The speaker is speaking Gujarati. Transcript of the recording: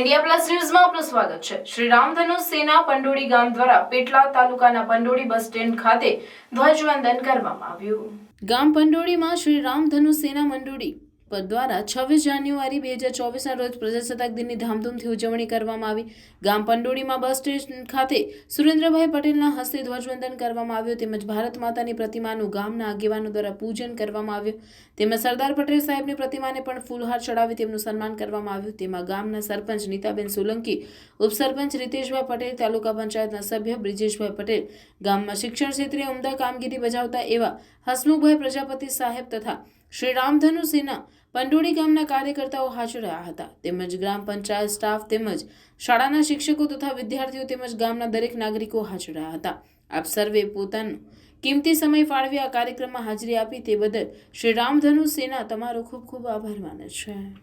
ઇન્ડિયા પ્લસ ન્યૂઝમાં આપનું સ્વાગત છે. શ્રી રામધનુ સેના પંડોળી ગામ દ્વારા પેટલા તાલુકાના પંડોળી બસ સ્ટેન્ડ ખાતે ધ્વજવંદન કરવામાં આવ્યું. ગામ પંડોળીમાં શ્રી રામધનુ સેના મંડોળી દ્વારા છવ્વીસ જાન્યુઆરી બે હજાર ચોવીસના રોજ પ્રજાસત્તાક દિનની ધામધૂમથી ઉજવણી કરવામાં આવી. ગામ પંડોળીમાં બસ સ્ટેશન ખાતે સુરેન્દ્રભાઈ પટેલના હસ્તે ધ્વજવંદન કરવામાં આવ્યું તેમજ ભારત માતાની પ્રતિમાનું ગામના આગેવાનો દ્વારા પૂજન કરવામાં આવ્યું. તેમજ સરદાર પટેલ સાહેબની પ્રતિમાને પણ ફૂલહાર ચડાવી તેમનું સન્માન કરવામાં આવ્યું. તેમાં ગામના સરપંચ નીતાબેન સોલંકી, ઉપસરપંચ રીતેશભાઈ પટેલ, તાલુકા પંચાયતના સભ્ય બ્રિજેશભાઈ પટેલ, ગામમાં શિક્ષણ ક્ષેત્રે ઉમદા કામગીરી બજાવતા એવા હસમુખભાઈ પ્રજાપતિ સાહેબ તથા શ્રી રામધનુ સેના પંડોળી ગામના કાર્યકર્તાઓ હાજર રહ્યા હતા. તેમજ ગ્રામ પંચાયત સ્ટાફ તેમજ શાળાના શિક્ષકો તથા વિદ્યાર્થીઓ તેમજ ગામના દરેક નાગરિકો હાજર રહ્યા હતા. આપ સર્વે પોતાનો કિંમતી સમય ફાળવી આ કાર્યક્રમમાં હાજરી આપી તે બદલ શ્રી રામધનુ સેના તમારો ખૂબ ખૂબ આભાર માને છે.